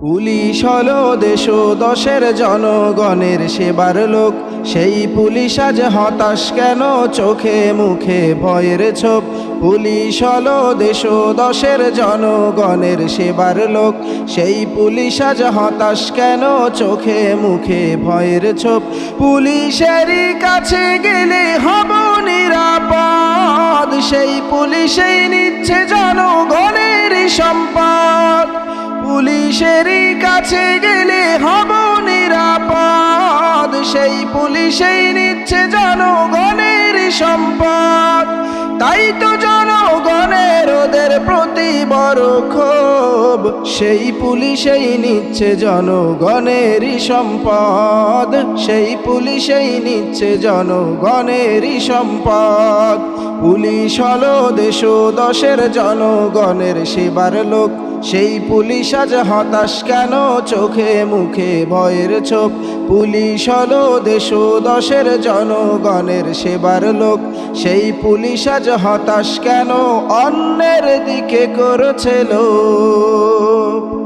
Police হলো দেশ দশের জনগণের সেবার লোক। সেই পুলিশ আজ হতাশ কেন? চোখে মুখে ভয়ের ছোপ। পুলিশ হলো দেশ দশের জনগণের সেবার লোক। সেই পুলিশ আজ হতাশ কেন? চোখে মুখে ভয়ের ছোপ। পুলিশেরই কাছে গেলে হব নিরাপদ। সেই পুলিশেই নিচ্ছে কাছে গেলে হব নিরাপদ। সেই পুলিশেই নিচ্ছে জনগণের সম্পদ। তাই তো জনগণের ওদের প্রতি বড় ক্ষোভ। সেই পুলিশেই নিচ্ছে জনগণেরই সম্পদ। সেই পুলিশেই নিচ্ছে জনগণেরই সম্পদ। পুলিশ হলো দেশ দশের জনগণের সেবার লোক। সেই পুলিশ আজ হতাশ কেন? চোখে মুখে ভয়ের ছোপ। পুলিশ হলো দেশ দশের জনগণের সেবার লোক। সেই পুলিশ আজ হতাশ কেন? অন্যের দিকে করেছিল লোক